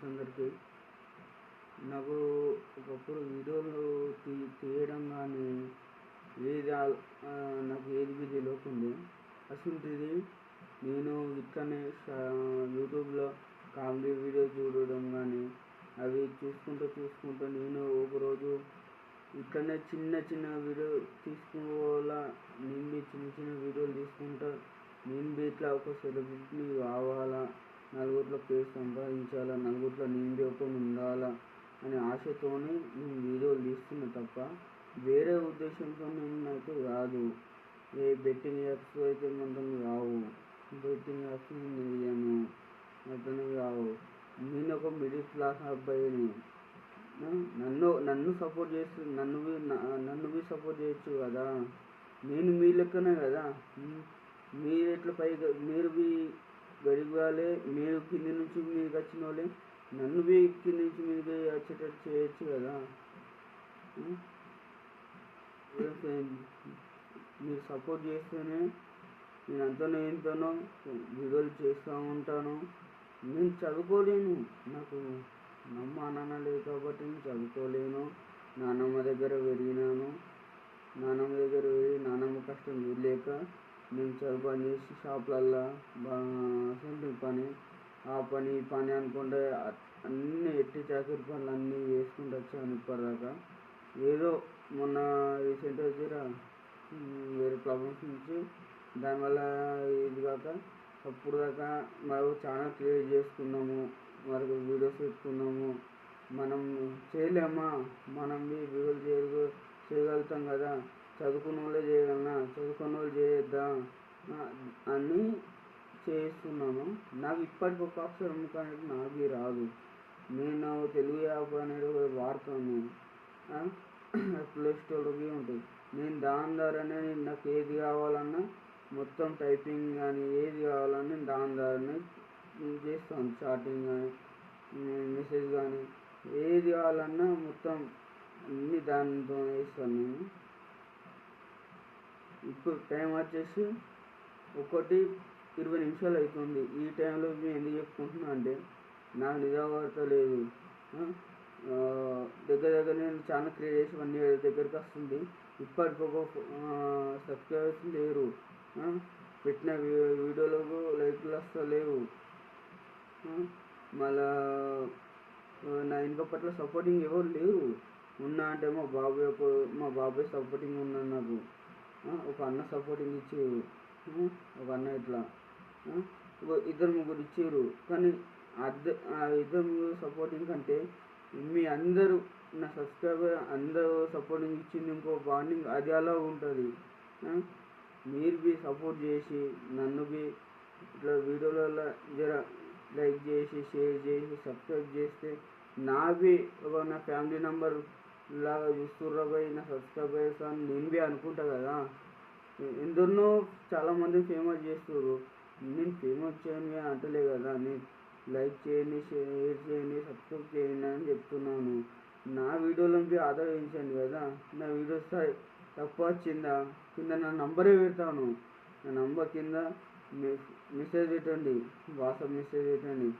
Friends అందరికీ నాకు ఒకప్పుడు వీడియోలు తీ తీయడం కానీ ఏది నాకు ఏది విధి తెలియకుండే అసలుంటిది నేను ఇట్లనే యూట్యూబ్లో కామెడీ వీడియో చూడడం కానీ అవి చూసుకుంటూ చూసుకుంటూ నేను ఒకరోజు ఇట్లనే చిన్న చిన్న వీడియో తీసుకోవాలా నేను చిన్న చిన్న వీడియోలు తీసుకుంటా నేను ఇట్లా ఒక సెలబ్రిటీని కావాలా నలుగురిలో పేరు సంపాదించాలా? నలుగురిలో నేను బి ఒకటి ఉండాలా? అనే ఆశతోనే నేను వీడియోలు తీస్తున్నా తప్ప వేరే ఉద్దేశంతో నేను నాకు రాదు. ఏ బెట్టింగ్ యాప్స్ అయితే మొత్తం రావు. బెట్టింగ్ యాప్స్ నేను వేయను మొత్తం రావు. నేను ఒక మిడిల్ క్లాస్ అబ్బాయిని. నన్ను నన్ను సపోర్ట్ చేస్తు నన్ను నన్ను సపోర్ట్ చేయొచ్చు కదా? నేను మీ లెక్కనే కదా? మీరు ఎట్లా పైగా మీరు గరీబ్ వాళ్ళే మీరు కింది నుంచి మీకు వచ్చిన వాళ్ళే నన్ను మీ కింది నుంచి మీకు వచ్చేటట్టు చేయొచ్చు కదా. మీరు సపోర్ట్ చేస్తేనే నేను అంతనో ఎంతనో వీడియోలు చేస్తూ ఉంటాను. నేను చదువుకోలేను. నాకు నమ్మ నాన్న లేదు కాబట్టి నేను చదువుకోలేను. నాన్నమ్మ దగ్గర పెరిగినాను. నాన్నమ్మ దగ్గర పెరిగి నాన్నమ్మ కష్టం వీళ్ళేక నేను చదువు పని చేసి షాపులల్లో అసలు పని ఆ పని ఈ పని అనుకుంటే అన్నీ ఎట్టి చాకరీ పనులు అన్నీ చేసుకుంటూ వచ్చాను ఇప్పటిదాకా. ఏదో మొన్న రీసెంట్ వచ్చి వేరే ప్రాబ్లమ్స్ నుంచి దానివల్ల ఇది కాక అప్పుడు దాకా మనం చాలా క్రియేట్ చేసుకున్నాము మరొక వీడియోస్ పెట్టుకున్నాము. మనం చేయలేమా? మనం వీడియోలు చేయగ చేయగలుగుతాం కదా? చదువుకున్న వాళ్ళే చేయగలనా చదువుకున్న వాళ్ళు చేయొద్దా? అని చేస్తున్నాను. నాకు ఇప్పటికి ఒక అక్షరం అనేది నాకు రాదు. నేను తెలుగు యాప్ అనేది వాడుతాను. ప్లే స్టోర్కి ఉంటుంది. నేను దాని ద్వారానే నేను నాకు ఏది కావాలన్నా మొత్తం టైపింగ్ కానీ ఏది కావాలన్నా నేను దాని ద్వారానే చేస్తాను. చాటింగ్ కానీ మెసేజ్ కానీ ఏది కావాలన్నా మొత్తం అన్ని దానితో చేస్తాను నేను. ఇప్పుడు టైం వచ్చేసి ఒకటి ఇరవై నిమిషాలు అవుతుంది. ఈ టైంలో మేము ఎందుకు చెప్పుకుంటున్నా అంటే నాకు నిజావార్త లేదు. దగ్గర దగ్గర నేను చాలా క్రియేట్ చేసి వన్ ఇయర్ దగ్గరికి వస్తుంది. ఇప్పటికి ఒక సబ్స్క్రైబర్స్ లేరు. పెట్టిన వీడియోలకు లైక్లు వస్తలేవు ఆ? మళ్ళా నా ఇంకా పట్ల సపోర్టింగ్ ఎవరు లేరు. ఉన్నా అంటే మా బాబాయ్ ఒక మా బాబాయ్ సపోర్టింగ్ ఉన్నాడు నాకు ఒక అన్న సపోర్టింగ్ ఇచ్చారు ఒక అన్న ఇట్లా ఒక ఇద్దరు ముగ్గురు ఇచ్చారు కానీ అద్ద ఆ ఇద్దరు ముగ్గురు సపోర్టింగ్ కంటే మీ అందరూ నా సబ్స్క్రైబర్ అందరూ సపోర్టింగ్ ఇచ్చింది ఇంకో బాండింగ్ అది అలా ఉంటుంది. మీరు బి సపోర్ట్ చేసి నన్ను బి ఇట్లా వీడియోలలో జర లైక్ చేసి షేర్ చేసి సబ్స్క్రైబ్ చేస్తే నా బి ఒక నా ఫ్యామిలీ నెంబర్ ఇలాగా చూస్తుర్రా పోయి నా సబ్స్క్రైబర్స్ అని నేను బి అనుకుంటా కదా. ఎందరినో చాలామంది ఫేమస్ చేస్తుర్రు. నేను ఫేమస్ చేయని అని అంటలే కదా. నేను లైక్ చేయండి షేర్ చేయండి సబ్స్క్రైబ్ చేయండి అని చెప్తున్నాను. నా వీడియోలను ఆదరించండి కదా. నా వీడియోస్ తక్కువ వచ్చిందా? కింద నా నంబరే పెడతాను. నా నంబర్ కింద మెసేజ్ పెట్టండి. వాట్సాప్ మెసేజ్ పెట్టండి.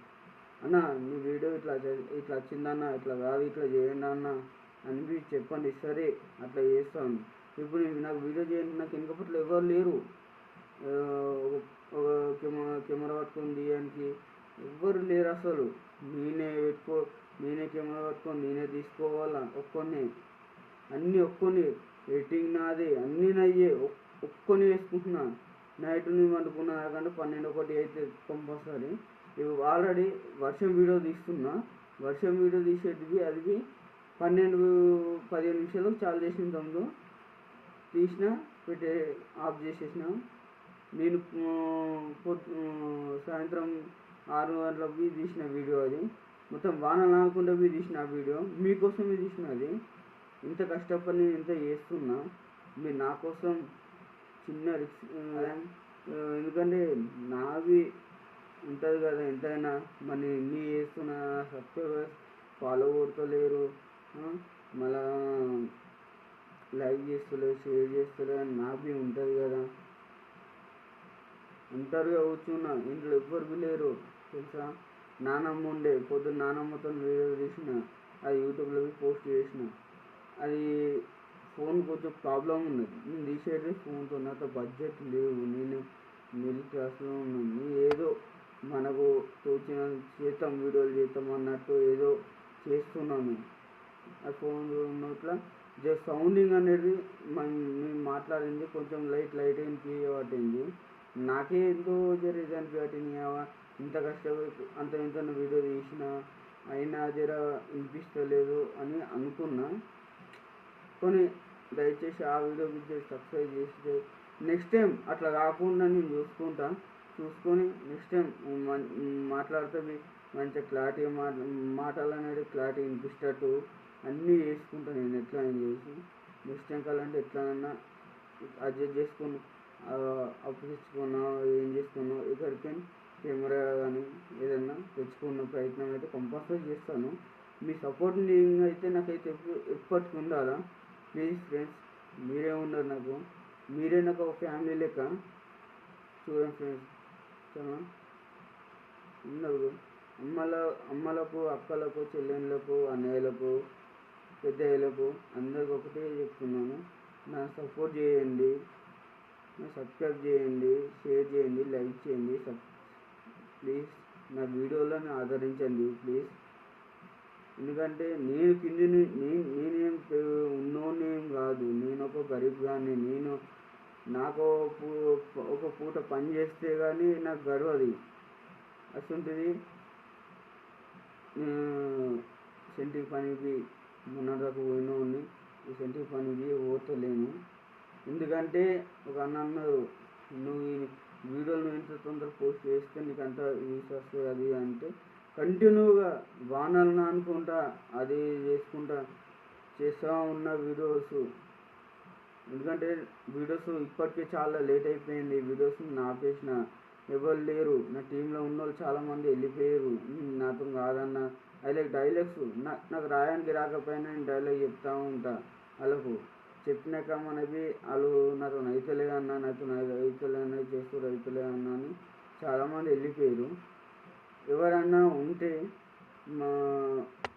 అన్న మీ వీడియో ఇట్లా ఇట్లా వచ్చిందన్న ఇట్లా కాదు ఇట్లా చేయండి అన్న. అని చెప్పండి సరే అట్లా చేస్తాను. ఇప్పుడు నాకు వీడియో చేయండి నాకు వెనకపట్ల ఎవరు లేరు. ఒక- కెమెరా కెమెరా పట్టుకొని తీయడానికి ఎవ్వరు లేరు అసలు. నేనే పెట్టుకో నేనే కెమెరా పట్టుకొని నేనే తీసుకోవాలా? ఒక్కొన్నే అన్నీ ఒక్కొని ఎడిటింగ్ నాది అన్నీ నయ్యే ఒక్- ఒక్కొని వేసుకుంటున్నా. నైట్ నేను అనుకున్నా నాకంటే పన్నెండు ఒకటి అయితే కంపల్సరీ. ఇవి ఆల్రెడీ వర్షం వీడియో తీస్తున్నా. వర్షం వీడియో తీసేటివి అది పన్నెండు పదిహేను నిమిషాలకు చాలు చేసిన తమ్ముడు. తీసిన పెట్టే ఆఫ్ చేసేసిన. నేను సాయంత్రం ఆరు గంటలకి తీసిన వీడియో అది. మొత్తం వాన నాకుండా తీసిన ఆ వీడియో. మీకోసమే తీసిన అది. ఇంత కష్టపడి నేను ఇంత చేస్తున్నా. మీరు నా కోసం చిన్న రిక్స్ ఎందుకంటే నావి ఉంటుంది కదా ఎంతైనా. మరి ఎన్ని చేస్తున్నా సబ్స్క్రైబర్స్ ఫాలో కొడతలేరు. మళ్ళా లైక్ చేస్తలేరు షేర్ చేస్తలేరు అని నావి ఉంటుంది కదా. ఒంటరిగా కూర్చున్నా ఇంట్లో ఎవ్వరు లేరు తెలుసా? నానమ్మ ఉండే పొద్దున్న నానమ్మతో వీడియో తీసిన అది యూట్యూబ్లోకి పోస్ట్ చేసిన. అది ఫోన్ కొంచెం ప్రాబ్లం ఉన్నది. నేను తీసేది ఫోన్తో నాతో బడ్జెట్ లేవు. నేను మిడిల్ క్లాస్లో ఉన్నాను ఏదో మనకు తోచిన చేస్తాం వీడియోలు చేస్తాం అన్నట్టు ఏదో చేస్తున్నాను. ఫోన్ నోట్లో జస్ట్ సౌండింగ్ అనేది మనం మేము మాట్లాడింది కొంచెం లైట్ లైట్ వినిపించబట్టింది నాకే ఎంతో జర ఇది అనిపించబట్టింది ఇంత కష్టపడి అంత ఇంత వీడియో తీసిన అయినా జర వినిపిస్తలేదు అని అనుకున్నా. కొన్ని దయచేసి ఆ వీడియో గురించి సబ్స్క్రైబ్ చేసి నెక్స్ట్ టైం అట్లా కాకుండా నేను చూసుకుంటా. చూసుకొని నెక్స్ట్ టైం మాట్లాడితే మంచిగా క్లారిటీ మాట మాటలు అనేది క్లారిటీ వినిపిస్తట్టు అన్నీ చేసుకుంటా నేను ఎట్లా అని చేసి నెక్స్ట్ టైం కాలంటే ఎట్లనన్నా అడ్జస్ట్ చేసుకుని అప్పు తెచ్చుకున్నా ఏం చేసుకున్నా ఎక్కడికి కెమెరా కానీ ఏదన్నా తెచ్చుకున్న ప్రయత్నం అయితే కంపల్సరీ చేస్తాను. మీ సపోర్ట్ అయితే నాకైతే ఎప్పుడు ఎప్పటికి ఉండాలా? ప్లీజ్ ఫ్రెండ్స్ మీరే ఉన్నారు నాకు. మీరే నాకు ఒక ఫ్యామిలీ లెక్క. చూడండి ఫ్రెండ్స్ చాలా ఉన్నారు. అమ్మల అమ్మలకు అక్కలకు చెల్లెళ్ళకు అన్నయ్యలకు పెద్ద పెద్దయ్యలకు అందరికి ఒకటే చెప్తున్నాను. నా సపోర్ట్ చేయండి. నా సబ్స్క్రైబ్ చేయండి షేర్ చేయండి లైక్ చేయండి సబ్ ప్లీజ్. నా వీడియోలను ఆదరించండి ప్లీజ్. ఎందుకంటే నేను కింది నేను నేనేం ఉన్నోనేం కాదు. నేను ఒక గరీబ్ కానీ నేను నాకు ఒక పూట పని చేస్తే కానీ నాకు గడవది. అసంటిది సెంటికి పనికి మొన్నదాకా పోయినోడిని ఈ సెంటికి పనికి పోతలేను ఎందుకంటే ఒక అన్న అన్నారు నువ్వు ఈ వీడియోలు నువ్వు తొందరగా పోస్ట్ చేస్తే నీకు అంత వ్యూస్ వస్తుంది అది అంటే కంటిన్యూగా వానలను అనుకుంటా అది చేసుకుంటా చేస్తూ ఉన్న వీడియోస్. ఎందుకంటే వీడియోస్ ఇప్పటికే చాలా లేట్ అయిపోయింది వీడియోస్ నాపేసిన ఎవరు లేరు. నా టీంలో ఉన్న వాళ్ళు చాలామంది వెళ్ళిపోయారు. నాతో కాదన్న. అది డైలాగ్స్ నా నాకు రాయడానికి రాకపోయినా నేను డైలాగ్ చెప్తా ఉంటా. వాళ్ళకు చెప్పినాక మనకి వాళ్ళు నాతో నైతలే అన్న నాతో అయితలే అన్న చేస్తూ రైతులే అన్న అని చాలామంది వెళ్ళిపోయారు. ఎవరన్నా ఉంటే మా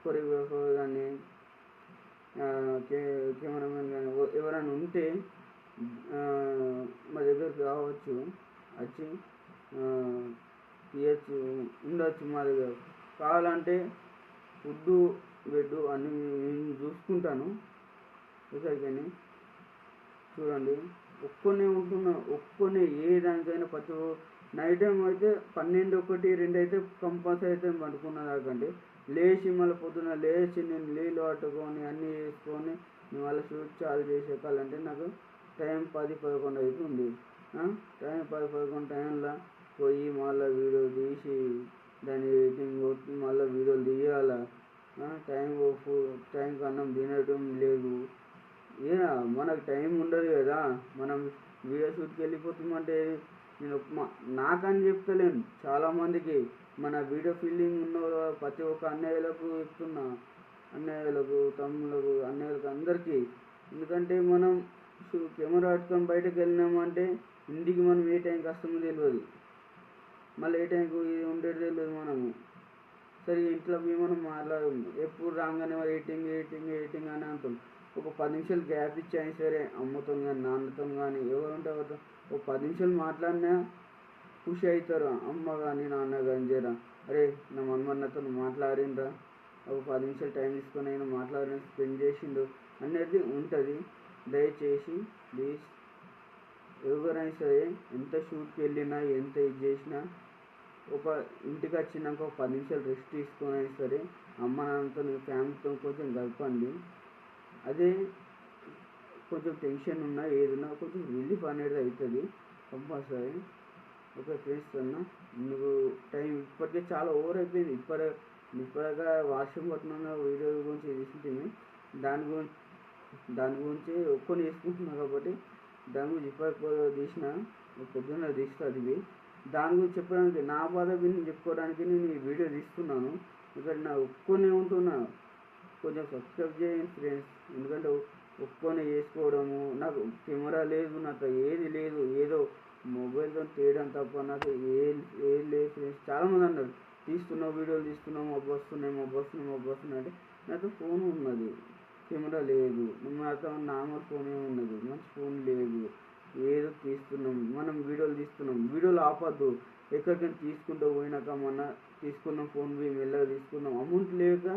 కొరియోగ్రాఫర్ కానీ కెమెరామెన్ కానీ ఎవరైనా ఉంటే మా దగ్గరకు రావచ్చు. వచ్చి తీయచ్చు ఉండొచ్చు మా దగ్గర. కావాలంటే ఫుడ్డు బెడ్ అన్ని నేను చూసుకుంటాను. ఒకరికని చూడండి. ఒక్కనే ఉంటున్నా ఒక్కనే ఏ దానికైనా ప్రతి నైట్ టైం అయితే పన్నెండు ఒకటి రెండు అయితే కంపల్సరీ అయితే పడుకున్న దాకంటే లేచి మళ్ళీ పొద్దున లేచి నేను నీళ్ళు పట్టుకొని అన్నీ వేసుకొని నేను మళ్ళీ షూట్ చాలు చేసే కాలంటే నాకు టైం పది పదకొండు అవుతుంది ఆ? టైం పది పదకొండు టైంలో పోయి మళ్ళీ వీడియో తీసి దాన్ని ఎడిటింగ్ కొట్టి మళ్ళీ వీడియోలు తీయాలా. టైం టైం కన్నా అన్నం తినడం లేదు. ఏ మనకు టైం ఉండదు కదా. మనం వీడియో షూట్కి వెళ్ళిపోతామంటే నేను మా- నాకని చెప్తలేను. చాలామందికి మన వీడియో ఫీల్డింగ్ ఉన్న ప్రతి ఒక్క అన్నయ్యలకు ఇస్తున్నా అన్నయ్యలకు తమ్ముళ్ళకు అన్నయ్యలకు అందరికీ. ఎందుకంటే మనం కెమెరా పట్టుకొని బయటకు వెళ్ళినామంటే ఇంటికి మనం ఏ టైంకి వస్తామో తెలియదు. మళ్ళీ ఏ టైంకి ఉండేది తెలియదు మనము. సరే ఇంట్లో మనం మాట్లాడము. ఎప్పుడు రాగానే ఎయిటింగ్ ఎయిటింగ్ ఎయిటింగ్ అని అంటాం ఒక పది నిమిషాలు గ్యాప్ ఇచ్చాయి సరే అమ్మతో కానీ నాన్నతో కానీ ఎవరు ఉంటే ఎవరితో ఒక పది నిమిషాలు మాట్లాడినా ఖుషి అవుతారు. అమ్మ కానీ నాన్న కానీ చేరా అరే నా మనమన్నతో మాట్లాడిండ్రా. ఒక పది నిమిషాలు టైం తీసుకొని అయినా మాట్లాడిన స్పెండ్ చేసిండు అనేది ఉంటుంది. దయచేసి ప్లీజ్ ఎవరైనా సరే ఎంత షూట్కి వెళ్ళినా ఎంత ఇది చేసినా ఒక ఇంటికి వచ్చినాక ఒక పది నిమిషాలు రెస్ట్ తీసుకొని అయినా సరే అమ్మ నాన్నతో ఫ్యామిలీతో కొంచెం గడపండి. అదే కొంచెం టెన్షన్ ఉన్నా ఏదన్నా కొంచెం రిలీఫ్ అనేది అవుతుంది. కంపల్సరీ. ఓకే ఫ్రెండ్స్ అన్న నువ్వు టైం ఇప్పటికే చాలా ఓవర్ అయిపోయింది. ఇప్పటి ఇప్పటిగా వాష్రూమ్ పట్టిన వీడియో గురించి తీసుకుంటుంది దాని గురించి దాని గురించి ఒక్కొని వేసుకుంటున్నా కాబట్టి దాని గురించి ఇప్పటి తీసిన పొద్దున్న తీస్తా అది దాని గురించి చెప్పడానికి నా బాధ గురించి చెప్పుకోవడానికి నేను ఈ వీడియో తీస్తున్నాను. ఇక్కడ నా ఒక్కనే ఉంటున్నాను కొంచెం సబ్స్క్రైబ్ చేయండి ఫ్రెండ్స్ ఎందుకంటే ఒక్కొనే చేసుకోవడము నాకు కెమెరా లేదు నాకు ఏది లేదు. ఏదో మొబైల్తో తీయడం తప్ప నాకు ఏ ఏది లేదు ఫ్రెండ్స్ చాలామంది అన్నారు తీస్తున్నావు వీడియోలు తీస్తున్నాం మబ్బు వస్తున్నాయి మబ్బు వస్తున్నాయి వస్తున్నాయి అంటే నాకు ఫోన్ ఉన్నది. కెమెరా లేదు. మాత్రం నార్మల్ ఫోనే ఉన్నది. మంచి ఫోన్ లేదు. ఏదో తీస్తున్నాం. మనం వీడియోలు తీస్తున్నాం. వీడియోలు ఆపద్దు. ఎక్కడికైనా తీసుకుంటూ పోయినాక మన తీసుకున్నాం ఫోన్ పోయి మెల్లగా తీసుకున్నాం. అమౌంట్ లేక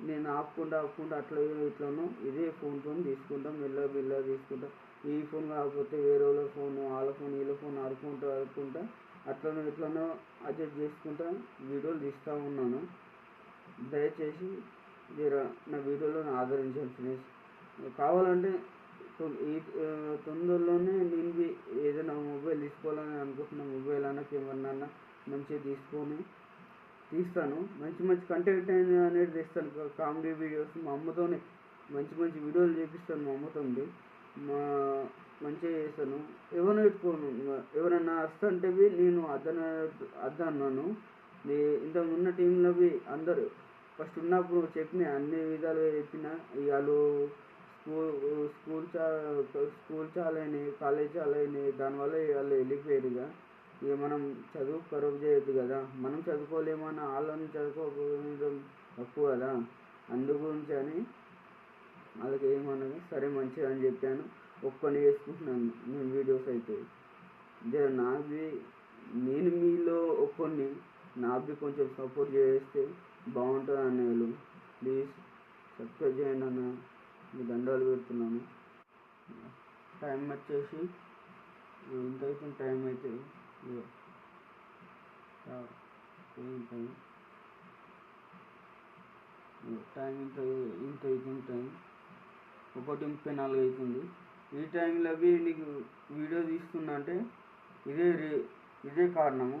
నేను ఆపుకుంటా ఆపుకుంటా అట్లా ఇట్లాను ఇదే ఫోన్తో తీసుకుంటాం మెల్లగా మెల్లగా తీసుకుంటాం. ఈ ఫోన్ కాకపోతే వేరే వాళ్ళ ఫోన్ వాళ్ళ ఫోన్ వీళ్ళ ఫోన్ ఆడుకుంటూ ఆడుకుంటా అట్లనో ఇట్లనో అడ్జస్ట్ చేసుకుంటా వీడియోలు తీస్తూ ఉన్నాను. దయచేసి మీరు నా వీడియోలను ఆదరించాలి ఫ్రెండ్స్ కావాలంటే ఈ తొందరలోనే నేను ఏదైనా మొబైల్ తీసుకోవాలని అనుకుంటున్న మొబైల్ అన్న కెమెరా అన్న మంచిగా తీసుకొని తీస్తాను. మంచి మంచి కంటెంట్ అనేది తీస్తాను. కామెడీ వీడియోస్ మా అమ్మతోనే మంచి మంచి వీడియోలు చేపిస్తాను మా అమ్మతోంది మా మంచిగా చేస్తాను. ఎవరైనా పెట్టుకోను? ఎవరైనా ఎవరన్నా వస్తుంటే నేను అద్దన అద్దన్నాను ఇంతకు ఉన్న టీంలో అందరు ఫస్ట్ ఉన్నప్పుడు చెప్పిన అన్ని విధాలుగా చెప్పిన వాళ్ళు స్కూల్ స్కూల్ చా స్కూల్ చాలని కాలేజ్ చాలని దానివల్ల వాళ్ళు వెళ్ళిపోయారు ఇక. ఇక మనం చదువు ఖరాబ్ చేయొద్దు కదా. మనం చదువుకోలేమన్న వాళ్ళని చదువుకోకపోవడం తక్కువ కదా. అందు గురించి అని వాళ్ళకి ఏమన్నా సరే మంచిగా అని చెప్పాను. ఒక్కని చేసుకుంటున్నాను. నేను వీడియోస్ అయితే. జర నాది నేను మీలో ఒక్కడిని నాకు కొంచెం సపోర్ట్ చేస్తే బాగుంటుంది అన్నయ్యలు ప్లీజ్ సబ్స్క్రైబ్ చేయండి అన్న. మీ దండాలు పెడుతున్నాను టైం వచ్చేసి ఇంత అవుతుంది టైం అయితే టైం? టైం ఇంత ఇంత అవుతుంది టైం. ఒకటి ముప్పై నాలుగు అవుతుంది. ఈ టైంలో అవి నీకు వీడియో తీస్తున్నా అంటే ఇదే రే ఇదే కారణము.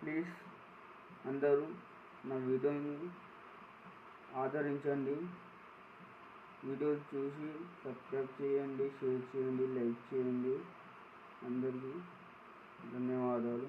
ప్లీజ్ అందరూ నా వీడియోని ఆదరించండి. వీడియో చూసి సబ్స్క్రైబ్ చేయండి షేర్ చేయండి లైక్ చేయండి. అందరికీ ధన్యవాదాలు.